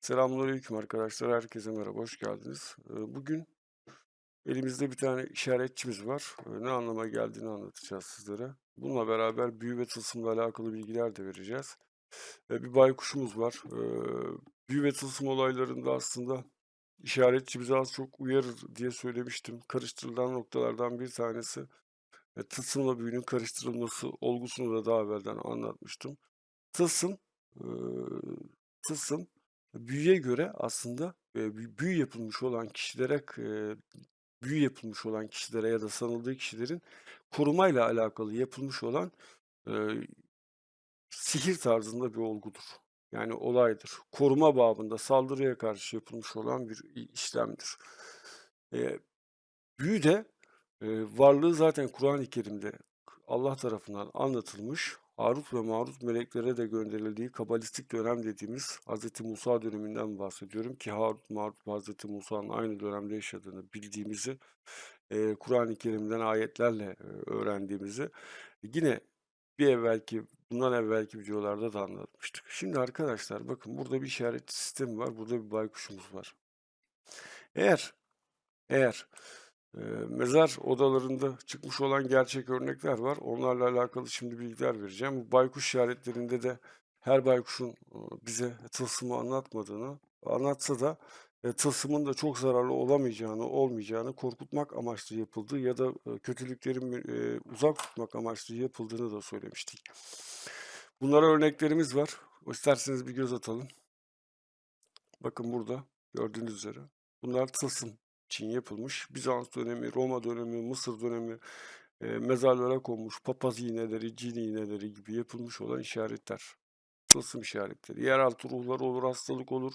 Selamünaleyküm arkadaşlar. Herkese merhaba, hoş geldiniz. Eee, bugün elimizde bir tane işaretçimiz var. Eee, ne anlama geldiğini anlatacağız sizlere. Bununla beraber büyü ve tılsımla alakalı bilgiler de vereceğiz. Eee, bir baykuşumuz var. Büyü ve tılsım olaylarında aslında işaretçi bizi az çok uyarır diye söylemiştim. Karıştırılan noktalardan bir tanesi e, tılsımla büyünün karıştırılması olgusunu da daha evvelden anlatmıştım. Tılsım, eee, tılsım büyüye göre aslında büyü yapılmış olan kişilere büyü yapılmış olan kişilere ya da sanıldığı kişilerin korumayla alakalı yapılmış olan eee, sihir tarzında bir olgudur. Yani olaydır. Koruma babında saldırıya karşı yapılmış olan bir işlemdir. Eee büyü de eee, varlığı zaten Kur'an-ı Kerim'de Allah tarafından anlatılmış. Harut ve Marut meleklere de gönderildiği kabalistik dönem dediğimiz Hz. Musa döneminden bahsediyorum ki Harut Marut Hz. Musa'nın aynı dönemde yaşadığını bildiğimizi eee, Kur'an-ı Kerim'den ayetlerle eee, öğrendiğimizi yine bir evvelki bundan evvelki videolarda da anlatmıştık. Şimdi arkadaşlar bakın burada bir işaret sistemi var. Burada bir baykuşumuz var. Eğer eğer Eee, mezar odalarında çıkmış olan gerçek örnekler var. Onlarla alakalı şimdi bilgiler vereceğim. Bu baykuş işaretlerinde de her baykuşun bize tılsımı anlatmadığını, anlatsa da eee, tılsımın da çok zararlı olamayacağını, olmayacağını korkutmak amaçlı yapıldığı ya da eee, kötülüklerin eee, uzak tutmak amaçlı yapıldığını da söylemiştik. Bunlara örneklerimiz var. İsterseniz bir göz atalım. Bakın burada gördüğünüz üzere. Bunlar tılsım için yapılmış. Bizans dönemi, Roma dönemi, Mısır dönemi eee, mezarlara konmuş papaz iğneleri, cin iğneleri gibi yapılmış olan işaretler. Tılsım işaretleri. Yeraltı ruhları olur, hastalık olur.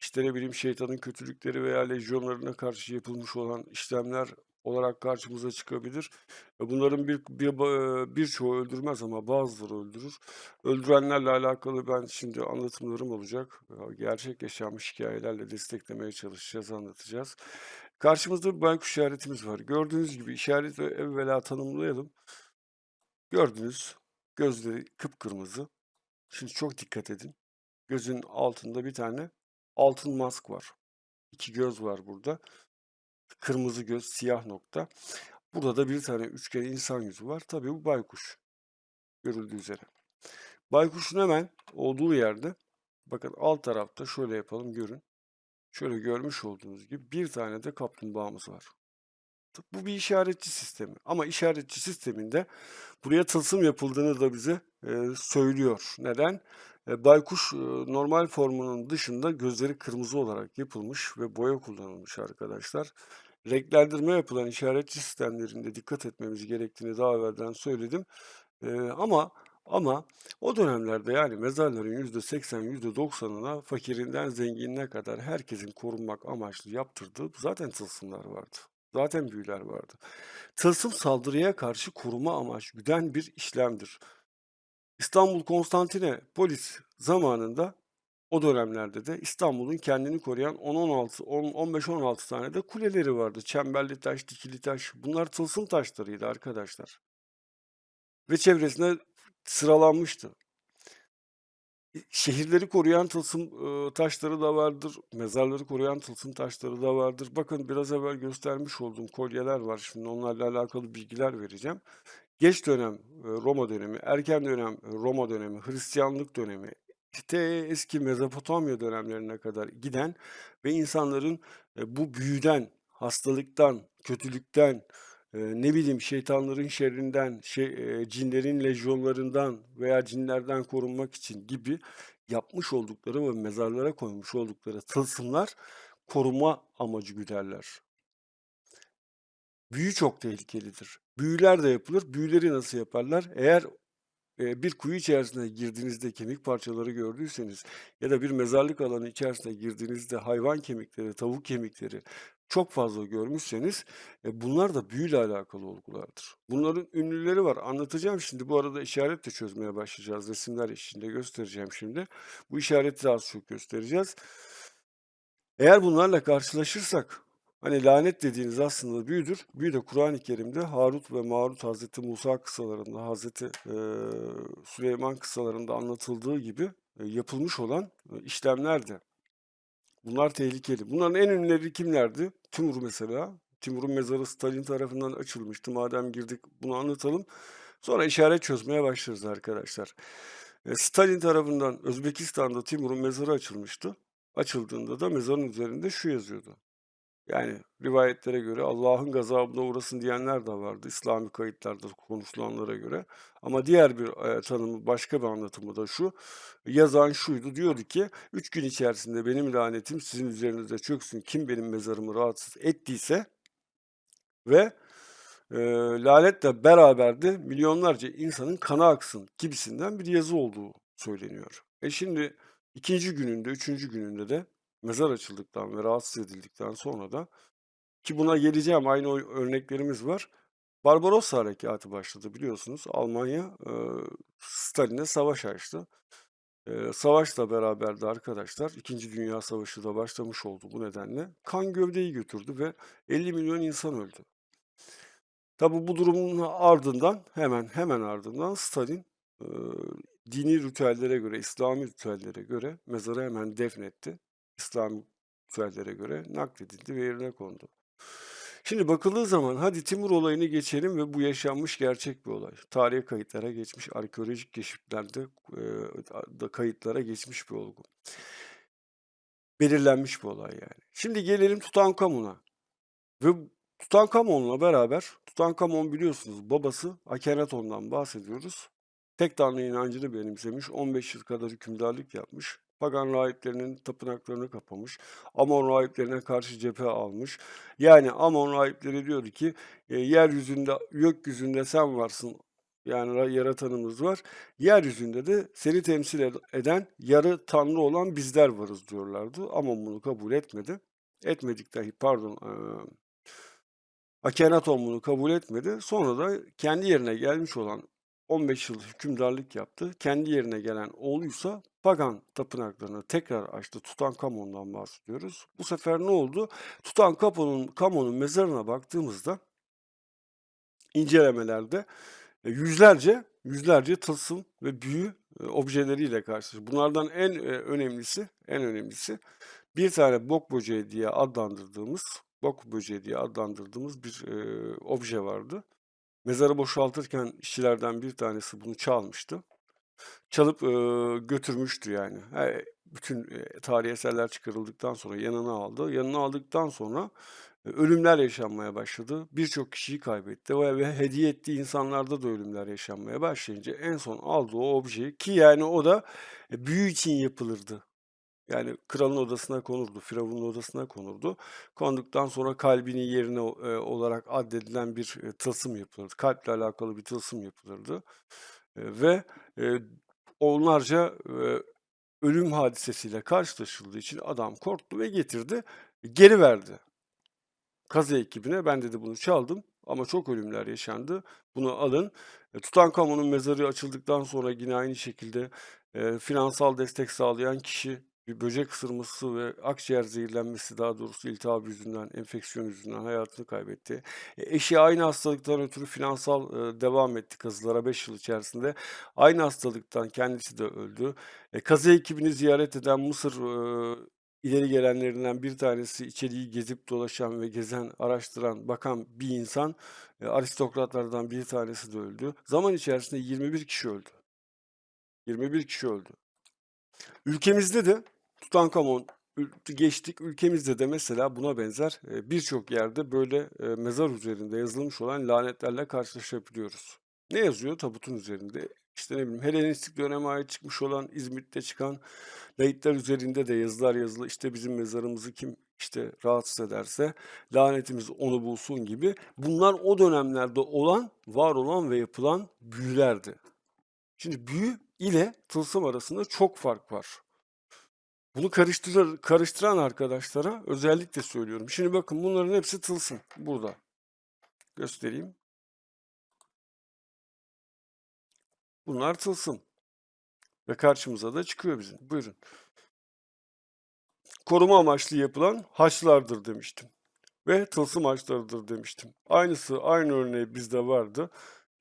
İşte ne bileyim şeytanın kötülükleri veya lejyonlarına karşı yapılmış olan işlemler olarak karşımıza çıkabilir. E, Bunların bir, bir ba- birçoğu öldürmez ama bazıları öldürür. Öldürenlerle alakalı ben şimdi anlatımlarım olacak. Ya, Gerçek yaşanmış hikayelerle desteklemeye çalışacağız, anlatacağız. Karşımızda bir baykuş işaretimiz var. Gördüğünüz gibi işareti evvela tanımlayalım. Gördünüz gözleri kıpkırmızı. Şimdi çok dikkat edin. Gözün altında bir tane altın mask var. İki göz var burada. Kırmızı göz, siyah nokta. Burada da bir tane üçgen insan yüzü var. Tabii bu baykuş. Görüldüğü üzere. Baykuşun hemen olduğu yerde bakın alt tarafta şöyle yapalım görün. Şöyle görmüş olduğunuz gibi bir tane de kaplumbağamız var. Bu bir işaretçi sistemi ama işaretçi sisteminde buraya tılsım yapıldığını da bize e, söylüyor. Neden? E, baykuş e, normal formunun dışında gözleri kırmızı olarak yapılmış ve boya kullanılmış arkadaşlar. Renklendirme yapılan işaretçi sistemlerinde dikkat etmemiz gerektiğini daha evvelden söyledim. E, ama ama o dönemlerde yani mezarların %80, %90'ına fakirinden zenginine kadar herkesin korunmak amaçlı yaptırdığı zaten tılsımlar vardı. Zaten büyüler vardı. Tılsım saldırıya karşı koruma amaç güden bir işlemdir. İstanbul Konstantinopolis zamanında o dönemlerde de İstanbul'un kendini koruyan 10-16, 15-16 tane de kuleleri vardı. Çemberli taş, dikili taş. Bunlar tılsım taşlarıydı arkadaşlar. Ve çevresine sıralanmıştı. Şehirleri koruyan tılsım, taşları da vardır, mezarları koruyan tılsım taşları da vardır. Bakın biraz evvel göstermiş olduğum kolyeler var. Şimdi onlarla alakalı bilgiler vereceğim. Geç dönem, Roma dönemi, erken dönem, Roma dönemi, Hristiyanlık dönemi, te eski Mezopotamya dönemlerine kadar giden ve insanların, bu büyüden, hastalıktan, kötülükten, ne bileyim şeytanların şerrinden, şey, cinlerin lejyonlarından veya cinlerden korunmak için gibi yapmış oldukları ve mezarlara koymuş oldukları tılsımlar koruma amacı güderler. Büyü çok tehlikelidir. Büyüler de yapılır. Büyüleri nasıl yaparlar? Eğer Eee, bir kuyu içerisine girdiğinizde kemik parçaları gördüyseniz ya da bir mezarlık alanı içerisine girdiğinizde hayvan kemikleri, tavuk kemikleri çok fazla görmüşseniz, e, bunlar da büyüyle alakalı olgulardır. Bunların ünlüleri var. Anlatacağım şimdi. Bu arada işaret de çözmeye başlayacağız. Resimler eşliğinde göstereceğim şimdi. Bu işareti az çok göstereceğiz. Eğer bunlarla karşılaşırsak, hani lanet dediğiniz aslında büyüdür. Büyü de Kur'an-ı Kerim'de Harut ve Marut Hazreti Musa kıssalarında, Hazreti eee, Süleyman kıssalarında anlatıldığı gibi e, yapılmış olan e, işlemlerdi. Bunlar tehlikeli. Bunların en ünlüleri kimlerdi? Timur mesela. Timur'un mezarı Stalin tarafından açılmıştı. Madem girdik bunu anlatalım. Sonra işaret çözmeye başlarız arkadaşlar. E, Stalin tarafından Özbekistan'da Timur'un mezarı açılmıştı. Açıldığında da mezarın üzerinde şu yazıyordu. Yani rivayetlere göre Allah'ın gazabına uğrasın diyenler de vardı İslami kayıtlarda konuşulanlara göre. Ama diğer bir e, tanımı, başka bir anlatımı da şu. Yazan şuydu, diyordu ki, üç gün içerisinde benim lanetim sizin üzerinize çöksün. Kim benim mezarımı rahatsız ettiyse ve e, lanetle beraber de milyonlarca insanın kanı aksın gibisinden bir yazı olduğu söyleniyor. E şimdi ikinci gününde, üçüncü gününde de mezar açıldıktan ve rahatsız edildikten sonra da ki buna geleceğim aynı örneklerimiz var. Barbarossa Harekatı başladı biliyorsunuz. Almanya e, Stalin'e savaş açtı. E, savaşla beraber de arkadaşlar İkinci Dünya Savaşı da başlamış oldu bu nedenle. Kan gövdeyi götürdü ve 50 milyon insan öldü. Tabi bu durumun ardından hemen hemen ardından Stalin e, dini ritüellere göre, İslami ritüellere göre mezarı hemen defnetti. İslami ritüellere göre nakledildi ve yerine kondu. Şimdi bakıldığı zaman hadi Timur olayını geçelim ve bu yaşanmış gerçek bir olay. Tarihe kayıtlara geçmiş, arkeolojik keşiflerde e, kayıtlara geçmiş bir olgu. Belirlenmiş bir olay yani. Şimdi gelelim Tutankamon'a. Ve Tutankamon'la beraber, Tutankamon biliyorsunuz babası Akhenaton'dan bahsediyoruz. Tek tanrı inancını benimsemiş, 15 yıl kadar hükümdarlık yapmış. Pagan rahiplerinin tapınaklarını kapamış. Amon rahiplerine karşı cephe almış. Yani Amon rahipleri diyordu ki e, yeryüzünde, gökyüzünde sen varsın. Yani yaratanımız var. Yeryüzünde de seni temsil eden yarı tanrı olan bizler varız diyorlardı. Amon bunu kabul etmedi. Etmedikten pardon e, Akhenaton bunu kabul etmedi. Sonra da kendi yerine gelmiş olan 15 yıl hükümdarlık yaptı. Kendi yerine gelen oğluysa pagan tapınaklarını tekrar açtı. Tutankamon'dan bahsediyoruz. Bu sefer ne oldu? Tutankamon'un Kamon'un mezarına baktığımızda incelemelerde e, yüzlerce yüzlerce tılsım ve büyü e, objeleriyle karşılaştık. Bunlardan en e, önemlisi, en önemlisi bir tane bok böceği diye adlandırdığımız, bok böceği diye adlandırdığımız bir e, obje vardı. Mezarı boşaltırken işçilerden bir tanesi bunu çalmıştı. Çalıp, ııı, götürmüştü yani. Eee, bütün, eee, tarihi eserler çıkarıldıktan sonra yanına aldı. Yanına aldıktan sonra, eee, ölümler yaşanmaya başladı. Birçok kişiyi kaybetti ve ve hediye ettiği insanlarda da ölümler yaşanmaya başlayınca en son aldığı o objeyi ki yani o da, eee, büyü için yapılırdı. Yani kralın odasına konurdu, firavunun odasına konurdu. Konduktan sonra kalbinin yerine eee, olarak addedilen bir, eee, tılsım yapılırdı. Kalple alakalı bir tılsım yapılırdı, eee, ve, eee, onlarca, eee, ölüm hadisesiyle karşılaşıldığı için adam korktu ve getirdi, geri verdi. Kazı ekibine ben dedi bunu çaldım ama çok ölümler yaşandı. Bunu alın. E, Tutankamon'un mezarı açıldıktan sonra yine aynı şekilde, eee, finansal destek sağlayan kişi bir böcek ısırması ve akciğer zehirlenmesi daha doğrusu iltihap yüzünden, enfeksiyon yüzünden hayatını kaybetti. E, eşi aynı hastalıktan ötürü finansal e, devam etti kazılara 5 yıl içerisinde. Aynı hastalıktan kendisi de öldü. E, kazı ekibini ziyaret eden Mısır ileri gelenlerinden bir tanesi içeriği gezip dolaşan ve gezen, araştıran, bakan bir insan. Aristokratlardan bir tanesi de öldü. Zaman içerisinde 21 kişi öldü. 21 kişi öldü. Ülkemizde de Tutankamon geçtik. Ülkemizde de mesela buna benzer e, birçok yerde böyle e, mezar üzerinde yazılmış olan lanetlerle karşılaşabiliyoruz. Ne yazıyor tabutun üzerinde? İşte ne bileyim Helenistik döneme ait çıkmış olan İzmit'te çıkan layıklar üzerinde de yazılar yazılı. İşte bizim mezarımızı kim işte rahatsız ederse lanetimiz onu bulsun gibi. Bunlar o dönemlerde olan, var olan ve yapılan büyülerdi. Şimdi büyü ile tılsım arasında çok fark var. Bunu karıştırır, karıştıran arkadaşlara özellikle söylüyorum. Şimdi bakın bunların hepsi tılsım burada. Göstereyim. Bunlar tılsım. Ve karşımıza da çıkıyor bizim. Buyurun. Koruma amaçlı yapılan haçlardır demiştim. Ve tılsım haçlarıdır demiştim. Aynısı, aynı örneği bizde vardı.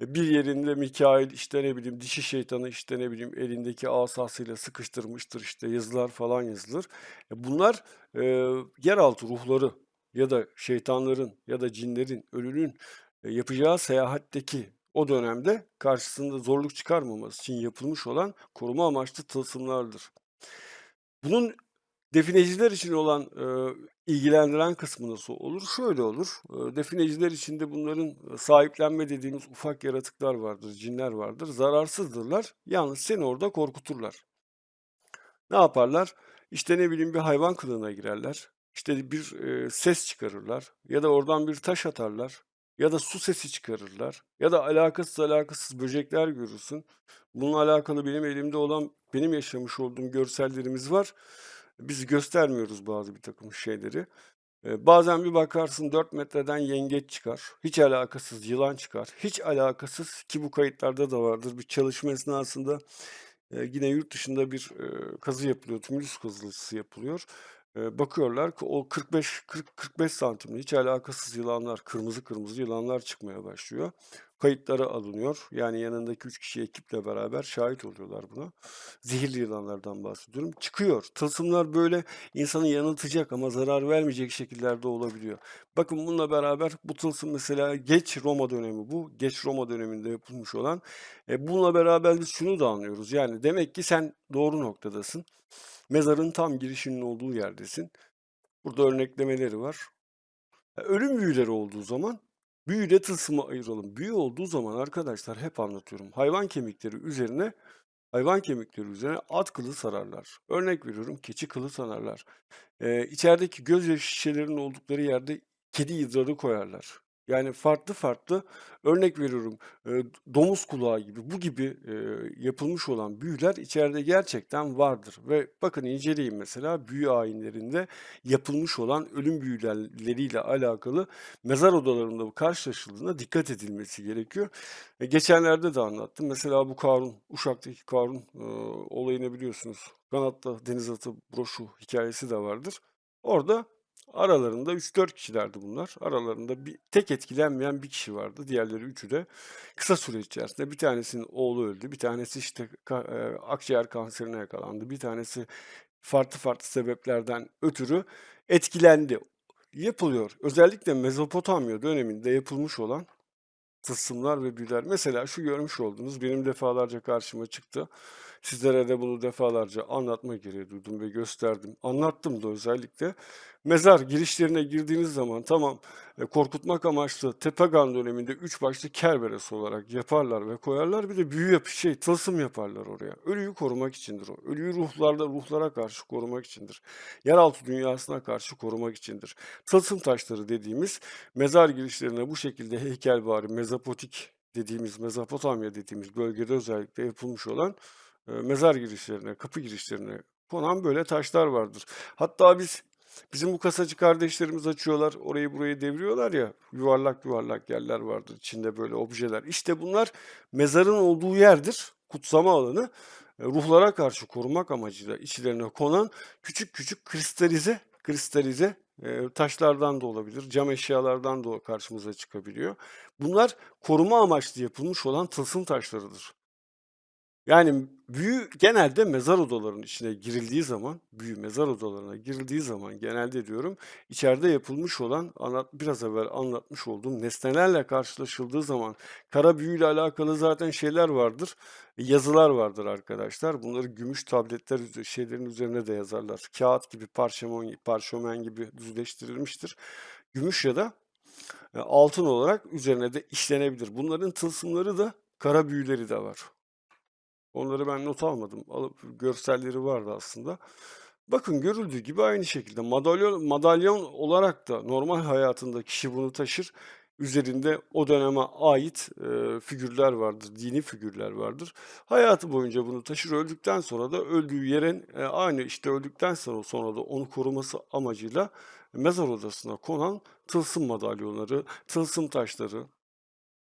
E, bir yerinde Mikail, işte, ne bileyim, dişi şeytanı, işte, ne bileyim, elindeki asasıyla sıkıştırmıştır, işte, yazılar falan yazılır. E, bunlar, eee, yeraltı ruhları ya da şeytanların ya da cinlerin, ölünün, eee, yapacağı seyahatteki o dönemde karşısında zorluk çıkarmaması için yapılmış olan koruma amaçlı tılsımlardır. Bunun defineciler için olan, eee, ilgilendiren kısmı nasıl olur? Şöyle olur, eee, defineciler içinde bunların, sahiplenme dediğimiz ufak yaratıklar vardır, cinler vardır. Zararsızdırlar, yalnız seni orada korkuturlar. Ne yaparlar? İşte, ne bileyim, bir hayvan kılığına girerler, işte, bir, eee, ses çıkarırlar ya da oradan bir taş atarlar ya da su sesi çıkarırlar ya da alakasız alakasız böcekler görürsün. Bununla alakalı benim elimde olan, benim yaşamış olduğum görsellerimiz var. Biz göstermiyoruz bazı birtakım şeyleri. Eee, bazen bir bakarsın 4 metreden yengeç çıkar, hiç alakasız yılan çıkar, hiç alakasız ki bu kayıtlarda da vardır. Bir çalışma esnasında, yine yurt dışında bir, kazı yapılıyor, tümülüs kazısı yapılıyor. Bakıyorlar ki o 45 40-45 santimli hiç alakasız yılanlar, kırmızı kırmızı yılanlar çıkmaya başlıyor. Kayıtlara alınıyor. Yani yanındaki 3 kişi ekiple beraber şahit oluyorlar buna. Zehirli yılanlardan bahsediyorum. Çıkıyor. Tılsımlar böyle insanı yanıltacak ama zarar vermeyecek şekillerde olabiliyor. Bakın bununla beraber bu tılsım mesela geç Roma dönemi bu. Geç Roma döneminde yapılmış olan. E, bununla beraber biz şunu da anlıyoruz. Yani demek ki sen doğru noktadasın. Mezarın tam girişinin olduğu yerdesin. Burada örneklemeleri var. Ölüm büyüleri olduğu zaman büyüyle tılsımı ayıralım. Büyü olduğu zaman arkadaşlar hep anlatıyorum. Hayvan kemikleri üzerine hayvan kemikleri üzerine at kılı sararlar. Örnek veriyorum keçi kılı sararlar. Eee, içerideki gözyaşı şişelerinin oldukları yerde kedi idrarı koyarlar. Yani farklı farklı örnek veriyorum, eee, domuz kulağı gibi, bu gibi, eee, yapılmış olan büyüler içeride gerçekten vardır ve bakın inceleyin mesela büyü ayinlerinde yapılmış olan ölüm büyüleriyle alakalı mezar odalarında karşılaşıldığında dikkat edilmesi gerekiyor. E, geçenlerde de anlattım. Mesela bu Karun, Uşak'taki Karun, eee, olayını biliyorsunuz. Kanatlı deniz atı broşu hikâyesi de vardır. Orada aralarında 3-4 kişilerdi bunlar. Aralarında bir tek etkilenmeyen bir kişi vardı. Diğerleri üçü de kısa süre içerisinde bir tanesinin oğlu öldü, bir tanesi, işte, ka eee, akciğer kanserine yakalandı, bir tanesi farklı farklı sebeplerden ötürü etkilendi. Yapılıyor. Özellikle Mezopotamya döneminde yapılmış olan tılsımlar ve büyüler. Mesela şu görmüş olduğunuz benim defalarca karşıma çıktı. Sizlere de bunu defalarca anlatma gereği duydum ve gösterdim. Anlattım da özellikle. Mezar girişlerine girdiğiniz zaman tamam, eee, korkutmak amaçlı Tepegan döneminde 3 başlı kerberesi olarak yaparlar ve koyarlar. Bir de büyü yap şey, tılsım yaparlar oraya. Ölüyü korumak içindir o. Ölüyü ruhlarda ruhlara karşı korumak içindir. Yeraltı dünyasına karşı korumak içindir. Tılsım taşları dediğimiz mezar girişlerine bu şekilde heykelvari, mezopotik dediğimiz, Mezopotamya dediğimiz bölgede özellikle yapılmış olan, eee, mezar girişlerine, kapı girişlerine konan böyle taşlar vardır. Hatta biz bizim bu kasacı kardeşlerimiz açıyorlar, orayı burayı deviriyorlar ya, yuvarlak yuvarlak yerler vardır, içinde böyle objeler. İşte bunlar mezarın olduğu yerdir, kutsama alanı. Eee, ruhlara karşı korumak amacıyla içlerine konan küçük küçük kristalize kristalize, taşlardan da olabilir, cam eşyalardan da karşımıza çıkabiliyor. Bunlar koruma amaçlı yapılmış olan tılsım taşlarıdır. Yani büyü genelde mezar odalarının içine girildiği zaman, büyü mezar odalarına girildiği zaman genelde diyorum, içeride yapılmış olan anlat biraz evvel anlatmış olduğum nesnelerle karşılaşıldığı zaman kara büyüyle alakalı zaten şeyler vardır, yazılar vardır arkadaşlar. Bunları gümüş tabletler şeylerin üzerine de yazarlar. Kâğıt gibi, parşömen parşömen gibi düzleştirilmiştir. Gümüş ya da, eee, altın olarak üzerine de işlenebilir. Bunların tılsımları da kara büyüleri de var. Onları ben not almadım. Alıp görselleri vardı aslında. Bakın görüldüğü gibi aynı şekilde madalyon madalyon olarak da normal hayatında kişi bunu taşır. Üzerinde o döneme ait, eee, figürler vardır, dini figürler vardır. Hayatı boyunca bunu taşır. Öldükten sonra da öldüğü yerin, eee, aynı, işte, öldükten sonra sonra da onu koruması amacıyla mezar odasına konan tılsım madalyonları, tılsım taşları.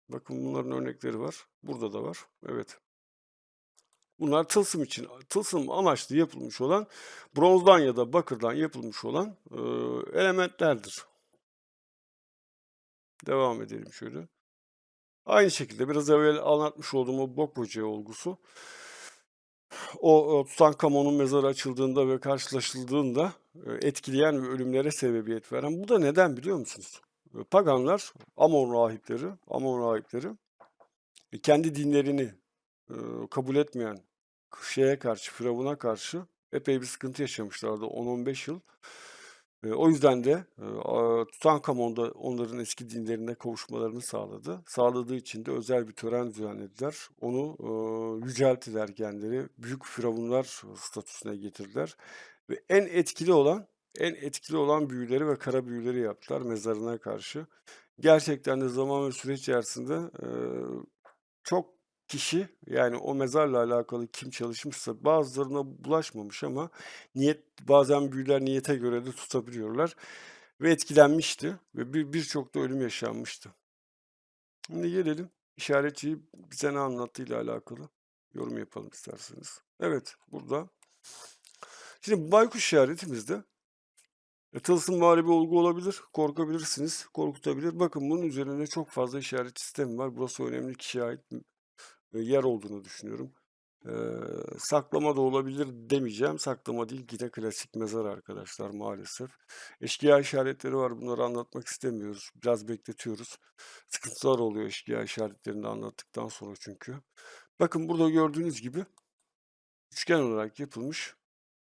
Bakın bunların örnekleri var. Burada da var. Evet. Bunlar tılsım için tılsım amaçlı yapılmış olan bronzdan ya da bakırdan yapılmış olan, ııı, elementlerdir. Devam edelim şöyle. Aynı şekilde biraz evvel anlatmış olduğum o bok böceği olgusu o, o Tutankamon'un mezarı açıldığında ve karşılaşıldığında e, etkileyen ve ölümlere sebebiyet veren. Bu da neden biliyor musunuz? E, Paganlar, Amon rahipleri, Amon rahipleri e, kendi dinlerini e, kabul etmeyen şeye karşı, Firavun'a karşı epey bir sıkıntı yaşamışlardı 10-15 yıl. O yüzden de Tutankamon da onların eski dinlerine kavuşmalarını sağladı. Sağladığı için de özel bir tören düzenlediler. Onu yücelttiler kendileri. Büyük firavunlar statüsüne getirdiler. Ve en etkili olan en etkili olan büyüleri ve kara büyüleri yaptılar mezarına karşı. Gerçekten de zaman ve süreç içerisinde çok kişi yani o mezarla alakalı kim çalışmışsa bazılarına bulaşmamış ama niyet bazen büyüler niyete göre de tutabiliyorlar ve etkilenmişti ve bir birçok da ölüm yaşanmıştı. Şimdi gelelim işaretçiyi bize ne anlattığıyla alakalı yorum yapalım isterseniz. Evet burada. Şimdi baykuş işaretimizde e, tılsımvari bir olgu olabilir, korkabilirsiniz, korkutabilir. Bakın bunun üzerinde çok fazla işaret sistemi var. Burası önemli kişiye ait yer olduğunu düşünüyorum. Eee, saklama da olabilir demeyeceğim. Saklama değil, yine klasik mezar arkadaşlar maalesef. Eşkıya işaretleri var. Bunları anlatmak istemiyoruz. Biraz bekletiyoruz. Sıkıntılar oluyor eşkıya işaretlerini anlattıktan sonra çünkü. Bakın burada gördüğünüz gibi üçgen olarak yapılmış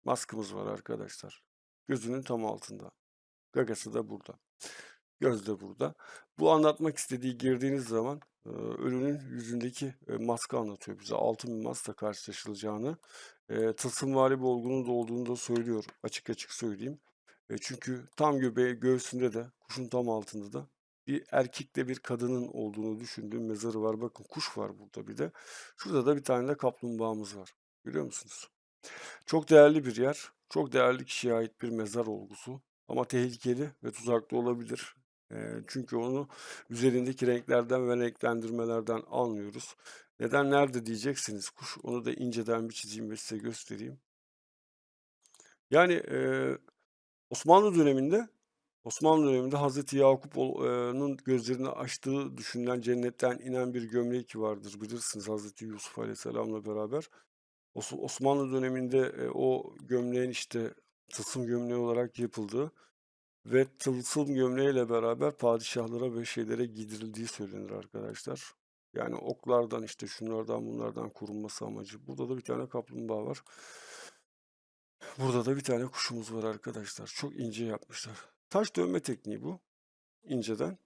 maskımız var arkadaşlar. Gözünün tam altında. Gagası da burada. Göz de burada. Bu anlatmak istediği girdiğiniz zaman e, ölünün yüzündeki e, maske anlatıyor bize. Altın bir maskla karşılaşılacağını. Tılsımvari bir olgunun da da söylüyor. Açık açık söyleyeyim. E, çünkü tam göbeği göğsünde de kuşun tam altında da bir erkekle bir kadının olduğunu düşündüğüm mezarı var. Bakın kuş var burada bir de. Şurada da bir tane de kaplumbağamız var. Görüyor musunuz? Çok değerli bir yer. Çok değerli kişiye ait bir mezar olgusu. Ama tehlikeli ve tuzaklı olabilir. Çünkü onu üzerindeki renklerden ve renklendirmelerden anlıyoruz. Neden nerede diyeceksiniz kuş. Onu da inceden bir çizeyim ve size göstereyim. Yani eee, Osmanlı döneminde Osmanlı döneminde Hazreti Yakup'un gözlerini açtığı düşünülen cennetten inen bir gömlek vardır bilirsiniz Hazreti Yusuf Aleyhisselam'la beraber. Os Osmanlı döneminde, o gömleğin, işte, tılsım gömleği olarak yapıldığı ve tılsım gömleğiyle beraber padişahlara ve şeylere giydirildiği söylenir arkadaşlar. Yani oklardan, işte, şunlardan bunlardan korunması amacı. Burada da bir tane kaplumbağa var. Burada da bir tane kuşumuz var arkadaşlar. Çok ince yapmışlar. Taş dövme tekniği bu. inceden.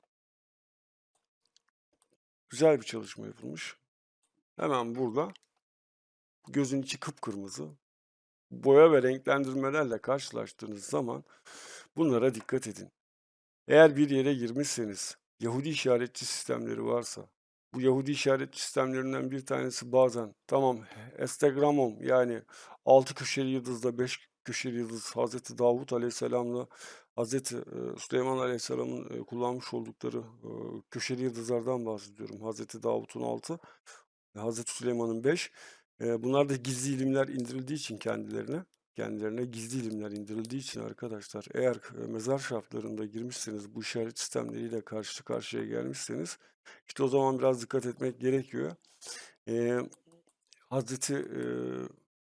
Güzel bir çalışma yapılmış. Hemen burada gözün içi kıpkırmızı. Boya ve renklendirmelerle karşılaştığınız zaman bunlara dikkat edin. Eğer bir yere girmişseniz, Yahudi işaretçi sistemleri varsa, bu Yahudi işaretçi sistemlerinden bir tanesi bazen tamam Instagram'om yani 6 köşeli yıldızla 5 köşeli yıldız Hazreti Davut Aleyhisselam'la Hazreti e, Süleyman Aleyhisselam'ın e, kullanmış oldukları e, köşeli yıldızlardan bahsediyorum. Hazreti Davut'un 6, Hazreti Süleyman'ın 5. Eee, bunlar da gizli ilimler indirildiği için kendilerine, kendilerine gizli ilimler indirildiği için arkadaşlar eğer eee, mezar şartlarında girmişseniz, bu işaret sistemleriyle karşı karşıya gelmişseniz işte o zaman biraz dikkat etmek gerekiyor. Eee, Hazreti eee,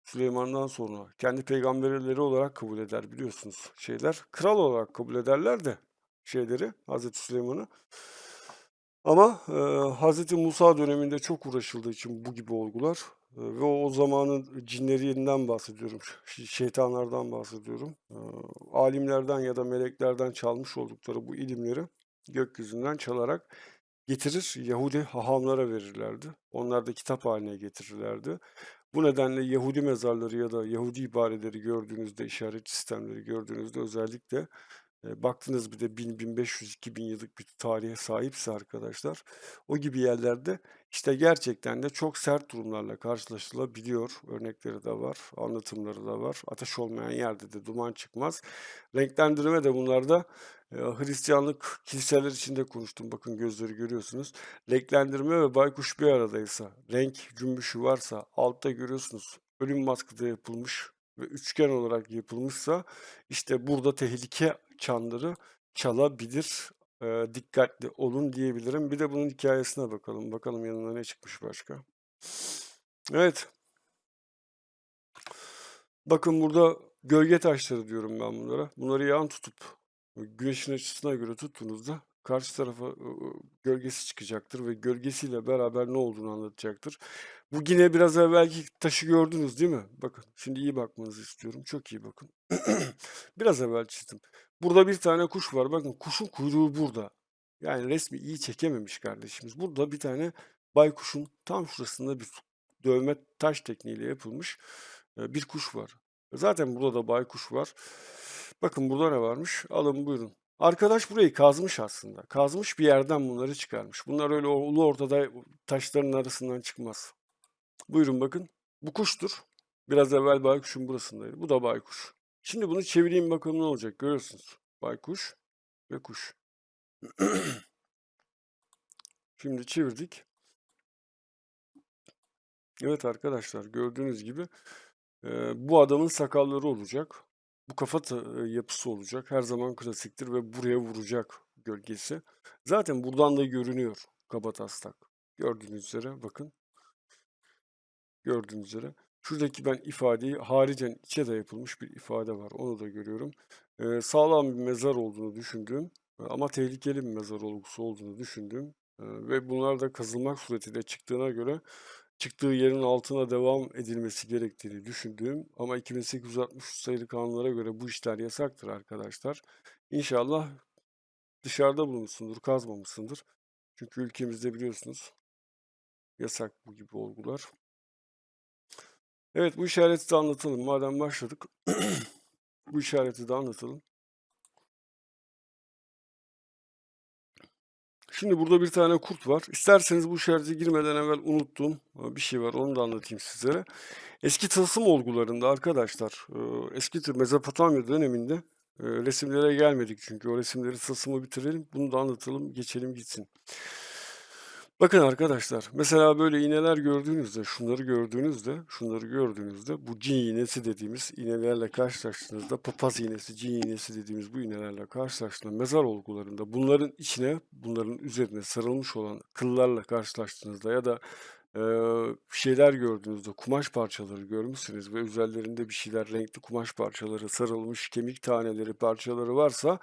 Süleyman'dan sonra kendi peygamberleri olarak kabul eder biliyorsunuz şeyler. Kral olarak kabul ederler de şeyleri Hazreti Süleyman'ı. Ama eee Hazreti Musa döneminde çok uğraşıldığı için bu gibi olgular ve o zamanın cinlerinden bahsediyorum, şeytanlardan bahsediyorum. Alimlerden ya da meleklerden çalmış oldukları bu ilimleri gökyüzünden çalarak getirir, Yahudi hahamlara verirlerdi. Onlar da kitap haline getirirlerdi. Bu nedenle Yahudi mezarları ya da Yahudi ibareleri gördüğünüzde, işaret sistemleri gördüğünüzde özellikle Baktınız bir de 1000-1500-2000 yıllık bir tarihe sahipse arkadaşlar, o gibi yerlerde, işte, gerçekten de çok sert durumlarla karşılaşılabiliyor. Örnekleri de var, anlatımları da var. Ateş olmayan yerde de duman çıkmaz. Renklendirme de bunlarda, Hristiyanlık kiliseler içinde konuştum. Bakın gözleri görüyorsunuz. Renklendirme ve baykuş bir aradaysa, renk cümbüşü varsa, altta görüyorsunuz ölüm maskı da yapılmış ve üçgen olarak yapılmışsa, işte, burada tehlike çanları çalabilir eee, dikkatli olun diyebilirim. Bir de bunun hikâyesine bakalım. Bakalım yanına ne çıkmış başka. Evet. Bakın burada gölge taşları diyorum ben bunlara. Bunları yan tutup güneşin açısına göre tuttuğunuzda karşı tarafa, gölgesi çıkacaktır ve gölgesiyle beraber ne olduğunu anlatacaktır. Bu yine biraz evvelki taşı gördünüz değil mi? Bakın, şimdi iyi bakmanızı istiyorum. Çok iyi bakın. Biraz evvel çizdim. Burada bir tane kuş var. Bakın kuşun kuyruğu burada. Yani resmi iyi çekememiş kardeşimiz. Burada bir tane baykuşun tam şurasında bir dövme taş tekniğiyle yapılmış, bir kuş var. Zaten burada da baykuş var. Bakın burada ne varmış? Alın buyurun. Arkadaş burayı kazmış aslında. Kazmış bir yerden bunları çıkarmış. Bunlar öyle ulu ortada taşların arasından çıkmaz. Buyurun bakın. Bu kuştur. Biraz evvel baykuşun burasındaydı. Bu da baykuş. Şimdi bunu çevireyim bakalım ne olacak görüyorsunuz. Baykuş ve kuş. Şimdi çevirdik. Evet arkadaşlar gördüğünüz gibi, eee, bu adamın sakalları olacak. Bu kafa yapısı olacak. Her zaman klasiktir ve buraya vuracak gölgesi. Zaten buradan da görünüyor kabataslak. Gördüğünüz üzere bakın. Gördüğünüz üzere. Şuradaki ben ifadeyi haricen içe de yapılmış bir ifade var. Onu da görüyorum. Eee, sağlam bir mezar olduğunu düşündüğüm, ama tehlikeli bir mezar olgusu olduğunu düşündüğüm, ve bunlar da kazılmak suretiyle çıktığına göre çıktığı yerin altına devam edilmesi gerektiğini düşündüğüm ama 2863 sayılı kanunlara göre bu işler yasaktır arkadaşlar. İnşallah dışarıda bulunmuşsundur, kazmamışsındır. Çünkü ülkemizde biliyorsunuz yasak bu gibi olgular. Evet, bu işareti de anlatalım. Madem başladık, bu işareti de anlatalım. Şimdi burada bir tane kurt var. İsterseniz bu işarete girmeden evvel unuttuğum eee, bir şey var. Onu da anlatayım sizlere. Eski tılsım olgularında arkadaşlar, eee, eski tı Mezopotamya döneminde, eee, resimlere gelmedik çünkü o resimleri tılsımı bitirelim. Bunu da anlatalım, geçelim gitsin. Bakın arkadaşlar, mesela böyle iğneler gördüğünüzde, şunları gördüğünüzde, şunları gördüğünüzde bu cin iğnesi dediğimiz iğnelerle karşılaştığınızda, papaz iğnesi, cin iğnesi dediğimiz bu iğnelerle karşılaştığında mezar olgularında bunların içine, bunların üzerine sarılmış olan kıllarla karşılaştığınızda ya da, eee, şeyler gördüğünüzde, kumaş parçaları görmüşseniz ve üzerlerinde bir şeyler, renkli kumaş parçaları sarılmış, kemik taneleri, parçaları varsa,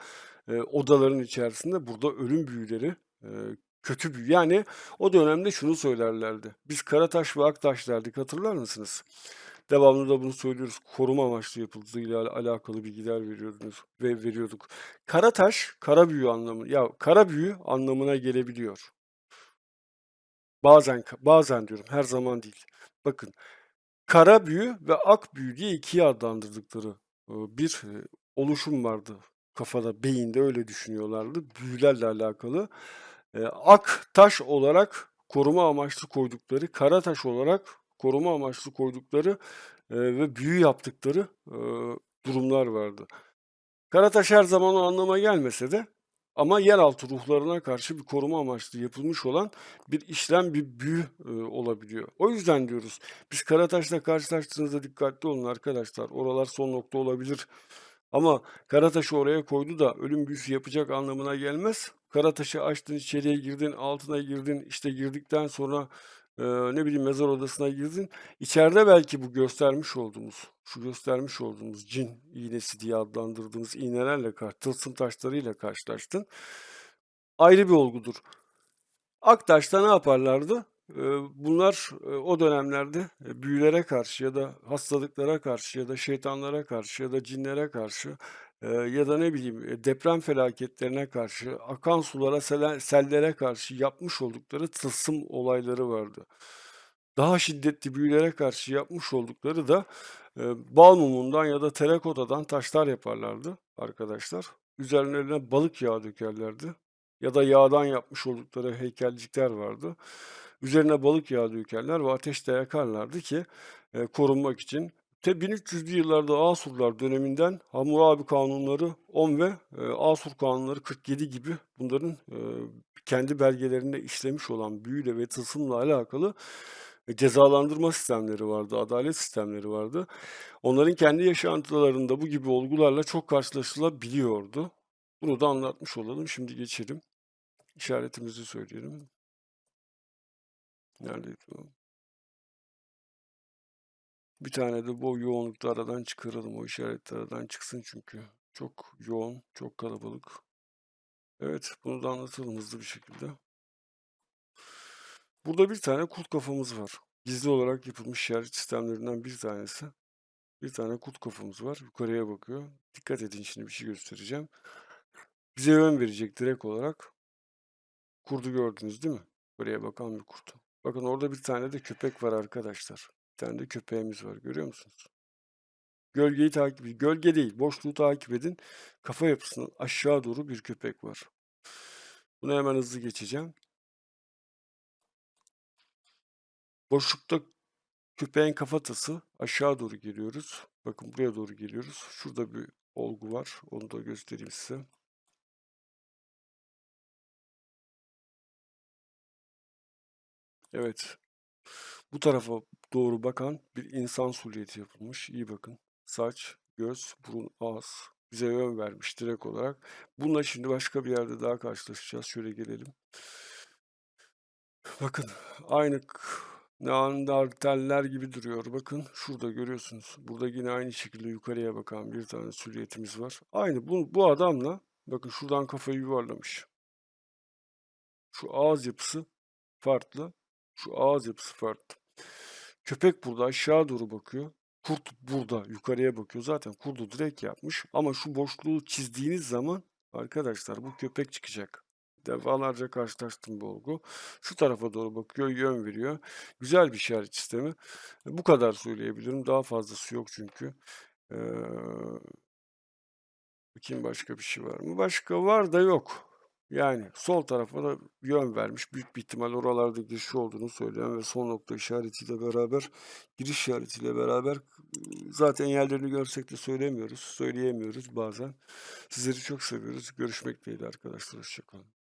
eee, odaların içerisinde burada ölüm büyüleri, kötü büyü Yani o dönemde şunu söylerlerdi. Biz Karataş ve Aktaş derdik, hatırlar mısınız? Devamlı da bunu söylüyoruz. Koruma amaçlı yapıldığıyla ala alakalı bilgiler veriyordunuz ve veriyorduk. Karataş, kara büyü anlamı ya kara büyü anlamına gelebiliyor. Bazen bazen diyorum, her zaman değil. Bakın, kara büyü ve ak büyü diye ikiye adlandırdıkları, ııı, bir, eee, oluşum vardı kafada, beyinde öyle düşünüyorlardı büyülerle alakalı. Eee, ak taş olarak koruma amaçlı koydukları, kara taş olarak koruma amaçlı koydukları, eee, ve büyü yaptıkları, ııı, durumlar vardı. Karataş her zaman o anlama gelmese de ama yeraltı ruhlarına karşı bir koruma amaçlı yapılmış olan bir işlem, bir büyü, ııı, olabiliyor. O yüzden diyoruz, biz Karataş'la karşılaştığınızda dikkatli olun arkadaşlar. Oralar son nokta olabilir ama Karataş'ı oraya koydu da ölüm büyüsü yapacak anlamına gelmez. Karataş'ı açtın, içeriye girdin, altına girdin, işte girdikten sonra, eee, ne bileyim mezar odasına girdin. İçeride belki bu göstermiş olduğumuz, şu göstermiş olduğumuz cin iğnesi diye adlandırdığımız iğnelerle tılsım taşlarıyla karşılaştın. Ayrı bir olgudur. Aktaş'ta ne yaparlardı? Bunlar, o dönemlerde, büyülere karşı ya da hastalıklara karşı ya da şeytanlara karşı ya da cinlere karşı, ya da ne bileyim, deprem felaketlerine karşı, akan sulara, sellere karşı yapmış oldukları tılsım olayları vardı. Daha şiddetli büyülere karşı yapmış oldukları da, bal mumundan ya da terakotadan taşlar yaparlardı arkadaşlar. Üzerlerine balık yağı dökerlerdi ya da yağdan yapmış oldukları heykelcikler vardı. Üzerine balık yağı dökerler ve ateşte yakarlardı ki, eee, korunmak için. Te 1300'lü yıllarda Asurlar döneminden Hammurabi kanunları 10 ve, eee, Asur kanunları 47 gibi bunların, eee, kendi belgelerinde işlemiş olan büyüyle ve tılsımla alakalı, eee, cezalandırma sistemleri vardı, adalet sistemleri vardı. Onların kendi yaşantılarında bu gibi olgularla çok karşılaşılabiliyordu. Bunu da anlatmış olalım. Şimdi geçelim. İşaretimizi söyleyelim. Neredeydi o? Bir tane de bu yoğunlukta aradan çıkaralım. O işaret aradan çıksın çünkü. Çok yoğun, çok kalabalık. Evet, bunu da anlatalım hızlı bir şekilde. Burada bir tane kurt kafamız var. Gizli olarak yapılmış işaret sistemlerinden bir tanesi. Bir tane kurt kafamız var. Yukarıya bakıyor. Dikkat edin şimdi bir şey göstereceğim. Bize yön verecek direkt olarak. Kurdu gördünüz değil mi? Buraya bakan bir kurt. Bakın orada bir tane de köpek var arkadaşlar. Bir tane de köpeğimiz var. Görüyor musunuz? Gölgeyi takip edin. Gölge değil. Boşluğu takip edin. Kafa yapısının aşağı doğru bir köpek var. Bunu hemen hızlı geçeceğim. Boşlukta köpeğin kafatası aşağı doğru geliyoruz. Bakın buraya doğru geliyoruz. Şurada bir olgu var. Onu da göstereyim size. Evet. Bu tarafa doğru bakan bir insan silüeti yapılmış. İyi bakın. Saç, göz, burun, ağız bize yön vermiş direkt olarak. Bununla şimdi başka bir yerde daha karşılaşacağız. Şöyle gelelim. Bakın aynı Neandertaller gibi duruyor. Bakın şurada görüyorsunuz. Burada yine aynı şekilde yukarıya bakan bir tane silüetimiz var. Aynı bu, bu adamla bakın şuradan kafayı yuvarlamış. Şu ağız yapısı farklı. Şu ağız yapısı farklı. Köpek burada aşağı doğru bakıyor. Kurt burada yukarıya bakıyor. Zaten kurdu direkt yapmış. Ama şu boşluğu çizdiğiniz zaman arkadaşlar bu köpek çıkacak. Defalarca karşılaştım bu olgu. Şu tarafa doğru bakıyor, yön veriyor. Güzel bir işaret sistemi. Bu kadar söyleyebilirim. Daha fazlası yok çünkü. Ee, bakayım başka bir şey var mı? Başka var da yok. Yani sol tarafa da yön vermiş. Büyük bir ihtimal oralarda giriş olduğunu söyleyen ve son nokta işaretiyle beraber, giriş işaretiyle beraber zaten yerlerini görsek de söylemiyoruz, söyleyemiyoruz bazen. Sizleri çok seviyoruz. Görüşmek dileğiyle arkadaşlar. Hoşçakalın.